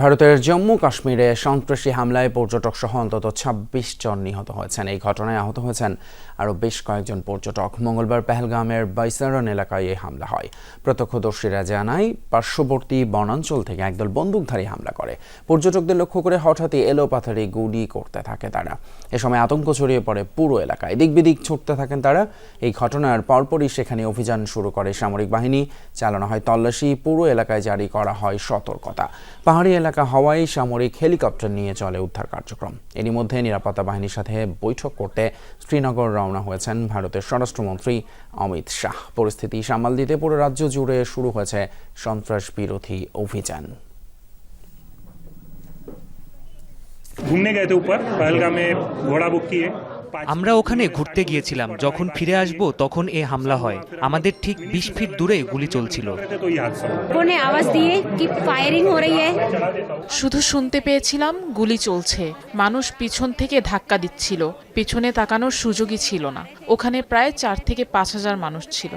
ভারতের জম্মু কাশ্মীরে সন্ত্রাসী হামলায় পর্যটক সহ অন্তত ছাব্বিশ জন নিহত হয়েছেন। এই ঘটনায় আহত হয়েছেন আরও বেশ কয়েকজন পর্যটক। মঙ্গলবার পেহেলগামের বাইসারন এলাকায় এই হামলা হয়। প্রত্যক্ষদর্শীরা জানায়, পার্শ্ববর্তী বনাঞ্চল থেকে একদল বন্দুকধারী হামলা করে। পর্যটকদের লক্ষ্য করে হঠাৎই এলোপাথারি গুলি করতে থাকে তারা। এ সময় আতঙ্ক ছড়িয়ে পড়ে পুরো এলাকায়। দিক বিদিক ছুটতে থাকেন তারা। এই ঘটনার পরপরই সেখানে অভিযান শুরু করে সামরিক বাহিনী। চালানো হয় তল্লাশি। পুরো এলাকায় জারি করা হয় সতর্কতা। পাহাড়ি এলাকা হওয়ায় সামরিক হেলিকপ্টার নিয়ে চলে উদ্ধার কার্যক্রম এরই মধ্যে নিরাপত্তা বাহিনীর সাথে বৈঠক করতে শ্রীনগর রওনা হয়েছেন ভারতের স্বরাষ্ট্রমন্ত্রী অমিত শাহ পরিস্থিতি সামাল দিতে পুরো রাজ্য জুড়ে শুরু হয়েছে সন্ত্রাস বিরোধী অভিযান घूमने गए थे ऊपर पहलगाम में घोड़ा बुक किए पाँच- আমরা ওখানে ঘুরতে গিয়েছিলাম। যখন ফিরে আসব তখন এ হামলা হয়। আমাদের ঠিক বিশ ফিট দূরে গুলি চলছিল। শুধু শুনতে পেয়েছিলাম গুলি চলছে। মানুষ পিছন থেকে ধাক্কা দিচ্ছিল। পিছনে তাকানোর সুযোগই ছিল না। ওখানে প্রায় চার থেকে পাঁচ হাজার মানুষ ছিল।